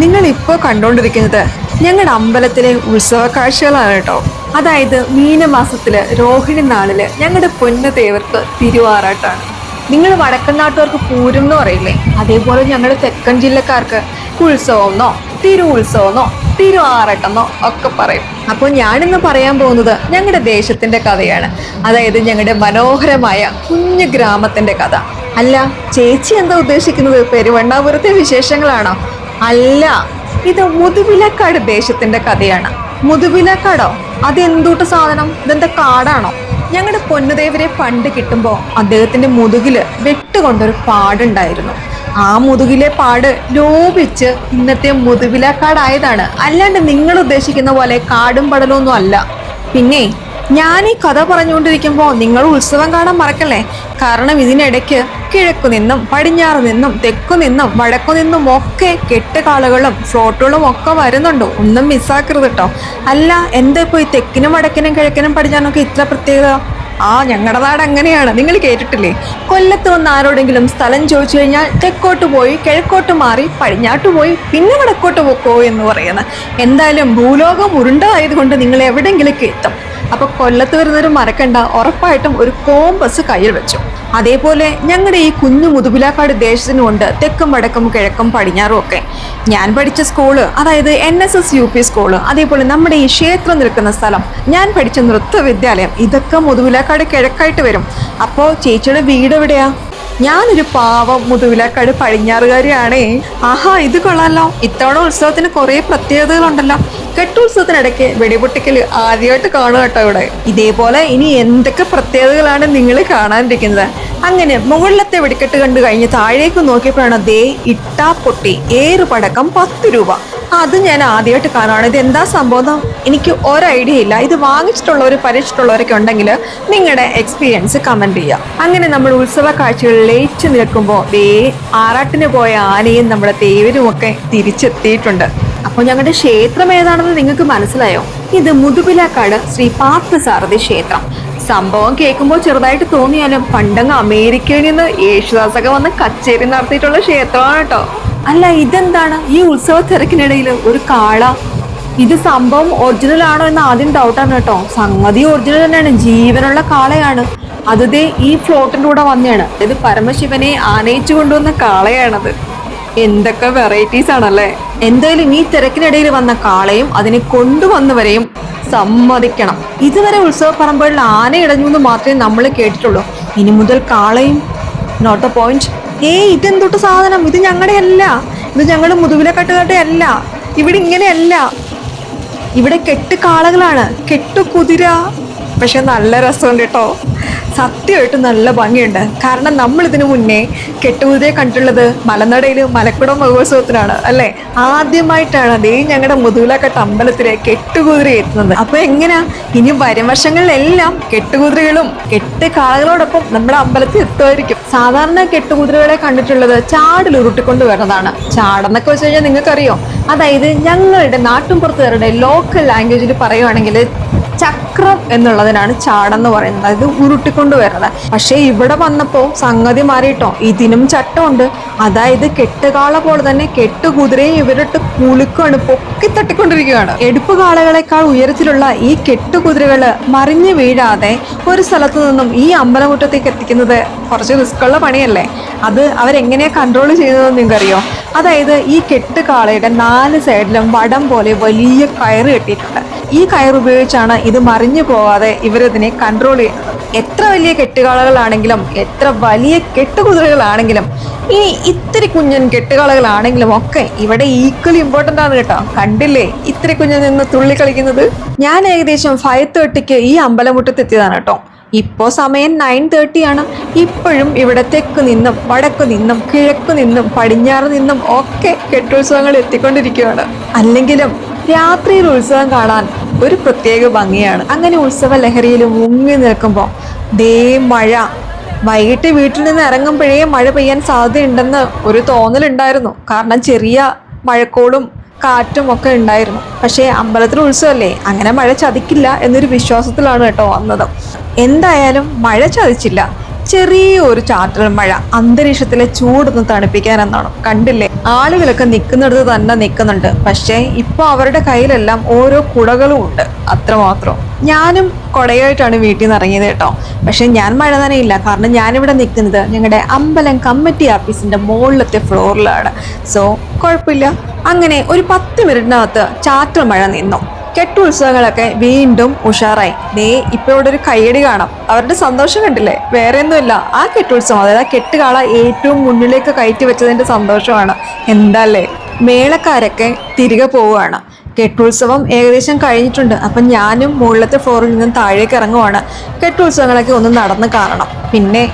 നിങ്ങൾ ഇപ്പോൾ കണ്ടുകൊണ്ടിരിക്കുന്നത് ഞങ്ങളുടെ അമ്പലത്തിലെ ഉത്സവ കാഴ്ചകളാണ് കേട്ടോ. അതായത് മീനമാസത്തിൽ രോഹിണി നാളിൽ ഞങ്ങളുടെ പൊന്ന തേവർക്ക് തിരുവാറാട്ടാണ്. നിങ്ങൾ വടക്കൻ നാട്ടുകാർക്ക് പൂരം എന്ന് പറയില്ലേ അതേപോലെ ഞങ്ങളുടെ തെക്കൻ ജില്ലക്കാർക്ക് ഉത്സവമെന്നോ തിരു ഉത്സവമെന്നോ തിരു ആറട്ടെന്നോ ഒക്കെ പറയും. അപ്പോൾ ഞാനിന്ന് പറയാൻ പോകുന്നത് ഞങ്ങളുടെ ദേശത്തിന്റെ കഥയാണ്. അതായത് ഞങ്ങളുടെ മനോഹരമായ കുഞ്ഞു ഗ്രാമത്തിന്റെ കഥ. അല്ല ചേച്ചി എന്താ ഉദ്ദേശിക്കുന്നത്? പെരുവണ്ണാപുരത്തെ വിശേഷങ്ങളാണോ? അല്ല ഇത് മുതുവിലക്കാട് ദേശത്തിന്റെ കഥയാണ്. മുതുവിലക്കാടോ? അതെന്തൂട്ട് സാധനം? ഇതെന്താ കാടാണോ? ഞങ്ങളുടെ പൊന്നുദേവരെ പണ്ട് കിട്ടുമ്പോൾ അദ്ദേഹത്തിന്റെ മുതുകിൽ വെട്ടുകൊണ്ടൊരു പാടുണ്ടായിരുന്നു. ആ മുതുകിലെ പാട് ലോപിച്ച് ഇന്നത്തെ മുതുവിലക്കാടായതാണ്. അല്ലാണ്ട് നിങ്ങൾ ഉദ്ദേശിക്കുന്ന പോലെ കാടും പടലൊന്നും അല്ല. പിന്നെ ഞാൻ ഈ കഥ പറഞ്ഞുകൊണ്ടിരിക്കുമ്പോൾ നിങ്ങൾ ഉത്സവം കാണാൻ മറക്കല്ലേ? കാരണം ഇതിനിടയ്ക്ക് കിഴക്കു നിന്നും പടിഞ്ഞാറ് നിന്നും തെക്കു നിന്നും വടക്കു നിന്നും ഒക്കെ കെട്ടുകാളുകളും ഫ്ലോട്ടുകളും ഒക്കെ വരുന്നുണ്ട്. ഒന്നും മിസ്സാക്കരുത് കേട്ടോ അല്ല എന്താ ഇപ്പോൾ ഈ തെക്കിനും വടക്കിനും കിഴക്കിനും പടിഞ്ഞാറിനൊക്കെ ഇത്ര പ്രത്യേകത? ആ ഞങ്ങളുടെ നാട് അങ്ങനെയാണ്. നിങ്ങൾ കേട്ടിട്ടില്ലേ? കൊല്ലത്ത് വന്ന് ആരോടെങ്കിലും സ്ഥലം ചോദിച്ചു കഴിഞ്ഞാൽ തെക്കോട്ട് പോയി കിഴക്കോട്ട് മാറി പടിഞ്ഞാട്ട് പോയി പിന്നെ വടക്കോട്ട് പോക്കോ എന്ന് പറയുന്നത് എന്തായാലും ഭൂലോകം ഉരുണ്ടായതുകൊണ്ട് നിങ്ങൾ എവിടെയെങ്കിലും എത്തും അപ്പൊ കൊല്ലത്ത് വരുന്നൊരു മറക്കണ്ട. ഉറപ്പായിട്ടും ഒരു കോമ്പസ് കയ്യിൽ വെച്ചു. അതേപോലെ ഞങ്ങളുടെ ഈ കുഞ്ഞു മുതുപിലാക്കാട് ദേശത്തിനുമുണ്ട് തെക്കും വടക്കും കിഴക്കും പടിഞ്ഞാറും ഒക്കെ. ഞാൻ പഠിച്ച സ്കൂൾ അതായത് N S S U P school അതേപോലെ നമ്മുടെ ഈ ക്ഷേത്രം നിൽക്കുന്ന സ്ഥലം ഞാൻ പഠിച്ച നൃത്ത വിദ്യാലയം ഇതൊക്കെ മുതുപിലാക്കാട് കിഴക്കായിട്ട് വരും. അപ്പോൾ ചേച്ചിയുടെ വീട് എവിടെയാ? ഞാനൊരു പാവം മുതുവിലക്കാട് പടിഞ്ഞാറുകാരിയാണേ. ആഹാ ഇത് കൊള്ളാലോ. ഇത്തവണ ഉത്സവത്തിന് കുറേ പ്രത്യേകതകളുണ്ടല്ലോ. കെട്ടുത്സവത്തിനിടയ്ക്ക് വെടിപൊട്ടിക്കൽ ആദ്യമായിട്ട് കാണുക കേട്ടോ ഇവിടെ. ഇതേപോലെ ഇനി എന്തൊക്കെ പ്രത്യേകതകളാണ് നിങ്ങൾ കാണാനിരിക്കുന്നത്. അങ്ങനെ മുകളിലത്തെ വെടിക്കെട്ട് കണ്ടു കഴിഞ്ഞ് താഴേക്ക് നോക്കിയപ്പോഴാണ് ദേ ഇട്ടാ പൊട്ടി. ഏറ് പടക്കം പത്ത് രൂപ. അത് ഞാൻ ആദ്യമായിട്ട് കാണുകയാണ് ഇത് എന്താ സംഭവം? എനിക്ക് ഒരു ഐഡിയ ഇല്ല. ഇത് വാങ്ങിച്ചിട്ടുള്ളവർ പരീക്ഷിച്ചിട്ടുള്ളവരൊക്കെ ഉണ്ടെങ്കിൽ നിങ്ങളുടെ എക്സ്പീരിയൻസ് കമന്റ് ചെയ്യുക അങ്ങനെ നമ്മൾ ഉത്സവ കാഴ്ചകളിൽ ലയിച്ച് നിൽക്കുമ്പോൾ ദേ ആറാട്ടിന് പോയ ആനയും നമ്മുടെ തേവരും ഒക്കെ തിരിച്ചെത്തിയിട്ടുണ്ട്. അപ്പോൾ ഞങ്ങളുടെ ക്ഷേത്രം ഏതാണെന്ന് നിങ്ങൾക്ക് മനസ്സിലായോ? ഇത് മുതുപിലാക്കാട് ശ്രീ പാർത്ഥസാരഥി ക്ഷേത്രം. സംഭവം കേൾക്കുമ്പോൾ ചെറുതായിട്ട് തോന്നിയാലും പണ്ടങ്ങ് അമേരിക്കയിൽ നിന്ന് യേശുദാസൊക്കെ വന്ന് കച്ചേരി നടത്തിയിട്ടുള്ള ക്ഷേത്രമാണ് കേട്ടോ. അല്ല ഇതെന്താണ്? ഈ ഉത്സവ തിരക്കിനിടയിൽ ഒരു കാള ഇത് സംഭവം ഒറിജിനൽ ആണോ എന്ന് ആദ്യം ഡൗട്ടാണ് കേട്ടോ. സംഗതി ഒറിജിനൽ തന്നെയാണ് ജീവനുള്ള കാളയാണ്. അത് ഈ ഫ്ലോട്ടിന്റെ കൂടെ വന്നെയാണ്. ഇത് പരമശിവനെ ആനയിച്ചു കൊണ്ടുവന്ന കാളയാണത്. എന്തൊക്കെ വെറൈറ്റീസ് ആണല്ലേ? എന്തായാലും ഈ തിരക്കിനിടയിൽ വന്ന കാളയും അതിനെ കൊണ്ടുവന്നവരെയും സമ്മതിക്കണം. ഇതുവരെ ഉത്സവ പറമ്പുകളിൽ ആന ഇടഞ്ഞു എന്ന് മാത്രമേ നമ്മൾ കേട്ടിട്ടുള്ളൂ. ഇനി മുതൽ കാളയും നോട്ട് എ പോയിന്റ് ഏയ് ഇതെന്തൊട്ട് സാധനം? ഇത് ഞങ്ങളുടെ അല്ല ഇത് ഞങ്ങൾ മുതുവിലെ കട്ടുകാരുടെ അല്ല ഇവിടെ ഇങ്ങനെയല്ല. ഇവിടെ കെട്ട് കാളകളാണ്. കെട്ടു കുതിര. പക്ഷെ നല്ല രസമുണ്ട് കേട്ടോ. സത്യമായിട്ട് നല്ല ഭംഗിയുണ്ട്. കാരണം നമ്മൾ ഇതിനു മുന്നേ കെട്ടുകുതിരെ കണ്ടിട്ടുള്ളത് മലനടയിൽ മലക്കുടം മഹോത്സവത്തിനാണ് അല്ലേ? ആദ്യമായിട്ടാണ് അതേ ഞങ്ങളുടെ മുതുകിലക്കെട്ട് അമ്പലത്തിലെ കെട്ടുകുതിര എത്തുന്നത്. അപ്പൊ എങ്ങനെയാ ഇനി വരും വർഷങ്ങളിലെല്ലാം കെട്ടുകുതിരകളും കെട്ട് കാളകളോടൊപ്പം നമ്മുടെ അമ്പലത്തിൽ എത്തുമായിരിക്കും. സാധാരണ കെട്ടുകുതിരകളെ കണ്ടിട്ടുള്ളത് ചാടിൽ ഉരുട്ടിക്കൊണ്ട് വരുന്നതാണ്. ചാടെന്നൊക്കെ വെച്ച് കഴിഞ്ഞാൽ നിങ്ങൾക്കറിയോ? അതായത് ഞങ്ങളുടെ നാട്ടുംപുറത്തുകാരുടെ ലോക്കൽ ലാംഗ്വേജിൽ പറയുവാണെങ്കിൽ ചക്രം എന്നുള്ളതിനാണ് ചാടെന്ന് പറയുന്നത്. അതായത് ഉരുട്ടിക്കൊണ്ട് വരുന്നത്. പക്ഷേ ഇവിടെ വന്നപ്പോൾ സംഗതി മാറിയിട്ടോ. ഇതിനും ചട്ടമുണ്ട്. അതായത് കെട്ടുകാള പോലെ തന്നെ കെട്ടുകുതിരയും ഇവരിട്ട് കുലുക്കാണ് പൊക്കി തട്ടിക്കൊണ്ടിരിക്കുകയാണ് എടുപ്പ് കാളകളെക്കാൾ ഉയരത്തിലുള്ള ഈ കെട്ടുകുതിരകൾ മറിഞ്ഞു വീഴാതെ ഒരു സ്ഥലത്തു നിന്നും ഈ അമ്പലമുറ്റത്തേക്ക് എത്തിക്കുന്നത് കുറച്ച് റിസ്ക്കുള്ള പണിയല്ലേ? അത് അവരെങ്ങനെയാ കൺട്രോൾ ചെയ്യുന്നതെന്ന് നിങ്ങൾക്കറിയോ? അതായത് ഈ കെട്ടുകാളയുടെ നാല് സൈഡിലും വടം പോലെ വലിയ കയറ് കെട്ടിയിട്ടുണ്ട്. ഈ കയർ ഉപയോഗിച്ചാണ് ഇത് മറിഞ്ഞു പോവാതെ ഇവരിതിനെ കൺട്രോൾ ചെയ്യുന്നത് എത്ര വലിയ കെട്ടുകാളകളാണെങ്കിലും എത്ര വലിയ കെട്ടുകുതിരകളാണെങ്കിലും ഇനി ഇത്തിരി കുഞ്ഞൻ കെട്ടുകാളകളാണെങ്കിലും ഒക്കെ ഇവിടെ ഈക്വലി ഇമ്പോർട്ടന്റ് ആണ് കേട്ടോ. കണ്ടില്ലേ? ഇത്തിരി കുഞ്ഞൻ നിന്ന് തുള്ളി കളിക്കുന്നത്? ഞാൻ ഏകദേശം ഫൈവ് തേർട്ടിക്ക് ഈ അമ്പലമുറ്റത്ത് എത്തിയതാണ് കേട്ടോ. ഇപ്പോൾ സമയം നയൻ തേർട്ടി ആണ്. ഇപ്പോഴും ഇവിടെ തെക്ക് നിന്നും വടക്ക് നിന്നും കിഴക്ക് നിന്നും പടിഞ്ഞാറ് നിന്നും ഒക്കെ കെട്ടുത്സവങ്ങൾ എത്തിക്കൊണ്ടിരിക്കുകയാണ്. അല്ലെങ്കിലും രാത്രിയിൽ ഉത്സവം കാണാൻ ഒരു പ്രത്യേക ഭംഗിയാണ്. അങ്ങനെ ഉത്സവ ലഹരിയിൽ മുങ്ങി നിൽക്കുമ്പോൾ ദേ മഴ. വൈകിട്ട് വീട്ടിൽ നിന്ന് ഇറങ്ങുമ്പോഴേ മഴ പെയ്യാൻ സാധ്യതയുണ്ടെന്ന് ഒരു തോന്നലുണ്ടായിരുന്നു. കാരണം ചെറിയ മഴക്കോളും കാറ്റും ഒക്കെ ഉണ്ടായിരുന്നു. പക്ഷേ അമ്പലത്തിൽ ഉത്സവമല്ലേ അങ്ങനെ മഴ ചതിക്കില്ല എന്നൊരു വിശ്വാസത്തിലാണ് കേട്ടോ വന്നത്. എന്തായാലും മഴ ചതിച്ചില്ല. ചെറിയൊരു ചാറ്റൽ മഴ അന്തരീക്ഷത്തിലെ ചൂടൊന്ന് തണുപ്പിക്കാൻ എന്നാണ്. കണ്ടില്ലേ? ആളുകളൊക്കെ നിൽക്കുന്നിടത്ത് തന്നെ നിൽക്കുന്നുണ്ട് പക്ഷേ ഇപ്പോൾ അവരുടെ കയ്യിലെല്ലാം ഓരോ കുടകളും ഉണ്ട്. അത്രമാത്രം ഞാനും കൊടയായിട്ടാണ് വീട്ടിൽ നിന്ന് ഇറങ്ങിയത് കേട്ടോ. പക്ഷെ ഞാൻ മഴ നനയില്ല. കാരണം ഞാനിവിടെ നിൽക്കുന്നത് ഞങ്ങളുടെ അമ്പലം കമ്മിറ്റി ആഫീസിന്റെ മുകളിലത്തെ ഫ്ലോറിലാണ്. സോ കുഴപ്പമില്ല. അങ്ങനെ ഒരു പത്ത് മിനിറ്റിനകത്ത് ചാറ്റൽ മഴ നിന്നു. കെട്ടുത്സവങ്ങളൊക്കെ വീണ്ടും ഉഷാറായി. നീ ഇപ്പൊ ഇവിടെ ഒരു കയ്യടി കാണാം. അവരുടെ സന്തോഷം കണ്ടില്ലേ? വേറെ ഒന്നുമില്ല ആ കെട്ടുത്സവം അതായത് ആ കെട്ടുകാള ഏറ്റവും മുന്നിലേക്ക് കയറ്റി വെച്ചതിന്റെ സന്തോഷമാണ്. എന്താല്ലേ? മേളക്കാരൊക്കെ തിരികെ പോവുകയാണ്. കെട്ടുത്സവം ഏകദേശം കഴിഞ്ഞിട്ടുണ്ട്. അപ്പം ഞാനും മുകളിലത്തെ ഫ്ലോറിൽ നിന്നും താഴേക്ക് ഇറങ്ങുവാണ്. കെട്ടുത്സവങ്ങളൊക്കെ ഒന്ന് നടന്ന് കാണണം. പിന്നെ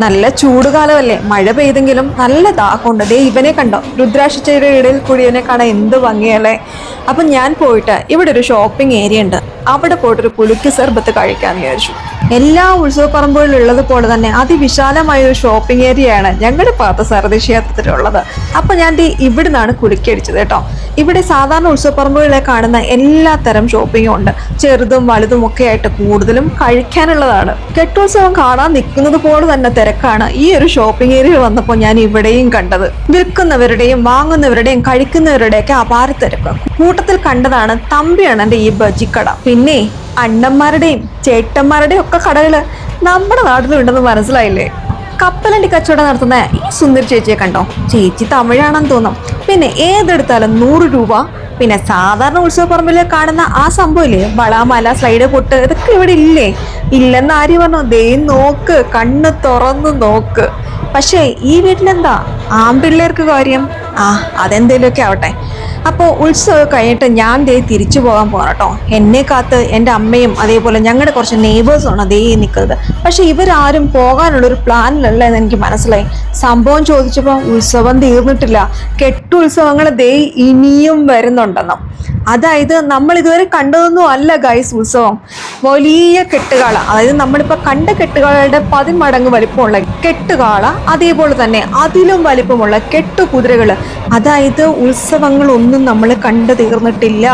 നല്ല ചൂടുകാലമല്ലേ? മഴ പെയ്തെങ്കിലും നല്ല ദാഹമുണ്ട്. ദേ ഇവനെ കണ്ടോ? രുദ്രാക്ഷയുടെ ഇടയിൽ കൂടി ഇവനെ കാണാൻ എന്ത് ഭംഗിയല്ലേ? അപ്പം ഞാൻ പോയിട്ട് ഇവിടെ ഒരു ഷോപ്പിംഗ് ഏരിയ ഉണ്ട്. അവിടെ പോയിട്ട് ഒരു പുലുക്കി സർബത്ത് കഴിക്കാമെന്ന് വിചാരിച്ചു. എല്ലാ ഉത്സവപ്പറമ്പുകളിലും ഉള്ളത് പോലെ തന്നെ അതിവിശാലമായ ഒരു ഷോപ്പിംഗ് ഏരിയയാണ് ഞങ്ങളുടെ പാർത്ഥസാരഥി ക്ഷേത്രത്തിലുള്ളത്. അപ്പൊ ഞാൻ ഇവിടുന്നാണ് കുലുക്കി അടിച്ചത് കേട്ടോ. ഇവിടെ സാധാരണ ഉത്സവപ്പറമ്പുകളിലെ കാണുന്ന എല്ലാ തരം ഷോപ്പിങ്ങും ഉണ്ട്. ചെറുതും വലുതും ഒക്കെ ആയിട്ട് കൂടുതലും കഴിക്കാനുള്ളതാണ്. കെട്ടോത്സവം കാണാൻ നിൽക്കുന്നത് പോലെ തന്നെ തിരക്കാണ്. ഈ ഒരു ഷോപ്പിംഗ് ഏരിയയിൽ വന്നപ്പോൾ ഞാൻ ഇവിടെയും കണ്ടത്. വിൽക്കുന്നവരുടെയും വാങ്ങുന്നവരുടെയും കഴിക്കുന്നവരുടെയൊക്കെ അപാര തിരക്ക്. കൂട്ടത്തിൽ കണ്ടതാണ് തമ്പിയാണ് ഈ ബജിക്കട. പിന്നെ അണ്ണന്മാരുടെയും ചേട്ടന്മാരുടെയും ഒക്കെ കടകൾ നമ്മുടെ നാട്ടിലുണ്ടെന്ന് മനസ്സിലായില്ലേ? കപ്പലണ്ടി കച്ചവടം നടത്തുന്ന ഈ സുന്ദരി ചേച്ചിയെ കണ്ടോ? ചേച്ചി തമിഴാണെന്ന് തോന്നും. പിന്നെ ഏതെടുത്താലും നൂറ് രൂപ. പിന്നെ സാധാരണ ഉത്സവപ്പറമ്പിൽ കാണുന്ന ആ സംഭവം ഇല്ലേ? വളാമല സ്ലൈഡ് പൊട്ട് ഇതൊക്കെ ഇവിടെ ഇല്ലേ? ഇല്ലെന്ന് ആര് പറഞ്ഞു? ദേ നോക്ക് കണ്ണ് തുറന്ന് നോക്ക്. പക്ഷേ ഈ വീട്ടിലെന്താ? ആമ്പിള്ളേർക്ക് കാര്യം? ആ അതെന്തേലുമൊക്കെ ആവട്ടെ. അപ്പോൾ ഉത്സവം കഴിഞ്ഞിട്ട് ഞാൻ ദേ തിരിച്ചു പോകാൻ പോകണം കേട്ടോ. എന്നെ കാത്ത് എന്റെ അമ്മയും അതേപോലെ ഞങ്ങളുടെ കുറച്ച് നെയ്ബേഴ്സും ആണ് ദേ നിൽക്കുന്നത് പക്ഷേ ഇവരാരും പോകാനുള്ളൊരു പ്ലാനിലല്ല എന്ന് എനിക്ക് മനസ്സിലായി. സംഭവം ചോദിച്ചപ്പോൾ ഉത്സവം തീർന്നിട്ടില്ല. കെട്ടുത്സവങ്ങൾ ദേ ഇനിയും വരുന്നുണ്ടെന്നും. അതായത് നമ്മൾ ഇതുവരെ കണ്ടതൊന്നും അല്ല ഗൈസ് ഉത്സവം. വലിയ കെട്ടുകാള. അതായത് നമ്മളിപ്പോൾ കണ്ട കെട്ടുകാളയുടെ പതിമടങ്ങ് വലിപ്പമുള്ള കെട്ടുകാള അതേപോലെ തന്നെ അതിലും വലിപ്പമുള്ള കെട്ടുകുതിരകൾ അതായത് ഉത്സവങ്ങളൊന്നും നമ്മൾ കണ്ടു തീർന്നിട്ടില്ല.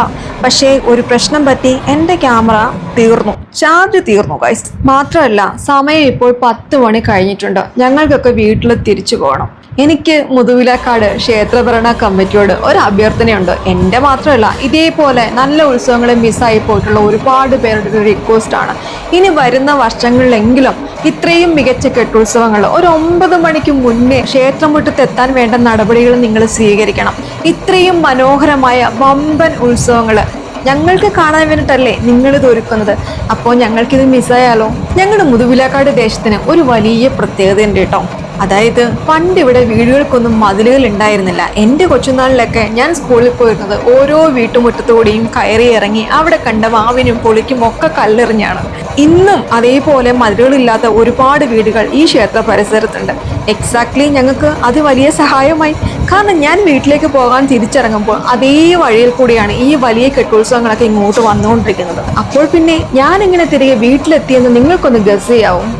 പക്ഷേ ഒരു പ്രശ്നം പറ്റി എന്റെ ക്യാമറ തീർന്നു. ചാർജ് തീർന്നു ഗൈസ് മാത്രമല്ല സമയം ഇപ്പോൾ പത്ത് മണി കഴിഞ്ഞിട്ടുണ്ട്. ഞങ്ങൾക്കൊക്കെ വീട്ടിൽ തിരിച്ചു പോകണം. എനിക്ക് മുതുവിലക്കാട് ക്ഷേത്രഭരണ കമ്മിറ്റിയോട് ഒരു അഭ്യർത്ഥനയുണ്ട്. എന്റെ മാത്രമല്ല ഇതേപോലെ നല്ല ഉത്സവങ്ങൾ മിസ്സായി പോയിട്ടുള്ള ഒരുപാട് പേരുടെ ഒരു റിക്വസ്റ്റ് ആണ്. ഇനി വരുന്ന വർഷങ്ങളിലെങ്കിലും ഇത്രയും മികച്ച കെട്ടുത്സവങ്ങൾ ഒരു ഒമ്പത് മണിക്ക് മുന്നേ ക്ഷേത്രമുറ്റത്ത് എത്താൻ വേണ്ട നടപടികൾ നിങ്ങൾ സ്വീകരിക്കണം. ഇത്രയും മനോഹരമായ വമ്പൻ ഉത്സവങ്ങൾ ഞങ്ങൾക്ക് കാണാൻ വേണ്ടിയിട്ടല്ലേ നിങ്ങളിത് ഒരുക്കുന്നത്. അപ്പോൾ ഞങ്ങൾക്കിത് മിസ്സായാലോ ഞങ്ങളുടെ മുതുവിലാക്കാട് ദേശത്തിന് ഒരു വലിയ പ്രത്യേകതയുണ്ട് കേട്ടോ. അതായത് പണ്ട് ഇവിടെ വീടുകൾക്കൊന്നും മതിലുകൾ ഉണ്ടായിരുന്നില്ല. എന്റെ കൊച്ചുനാളിലൊക്കെ ഞാൻ സ്കൂളിൽ പോയിരുന്നത് ഓരോ വീട്ടുമുറ്റത്തോടെയും കയറി ഇറങ്ങി അവിടെ കണ്ട മാവിനും പൊളിക്കും ഒക്കെ കല്ലെറിഞ്ഞാണ്. ഇന്നും അതേപോലെ മതിലുകളില്ലാത്ത ഒരുപാട് വീടുകൾ ഈ ക്ഷേത്ര പരിസരത്തുണ്ട്. എക്സാക്ട്ലി ഞങ്ങൾക്ക് അത് വലിയ സഹായമായി. കാരണം ഞാൻ വീട്ടിലേക്ക് പോകാൻ തിരിച്ചിറങ്ങുമ്പോൾ അതേ വഴിയിൽ കൂടിയാണ് ഈ വലിയ കെട്ടുത്സവങ്ങളൊക്കെ ഇങ്ങോട്ട് വന്നുകൊണ്ടിരിക്കുന്നത്. അപ്പോൾ പിന്നെ ഞാൻ എങ്ങനെ തിരികെ വീട്ടിലെത്തിയെന്ന് നിങ്ങൾക്കൊന്ന് ഗസ് ചെയ്യാവും?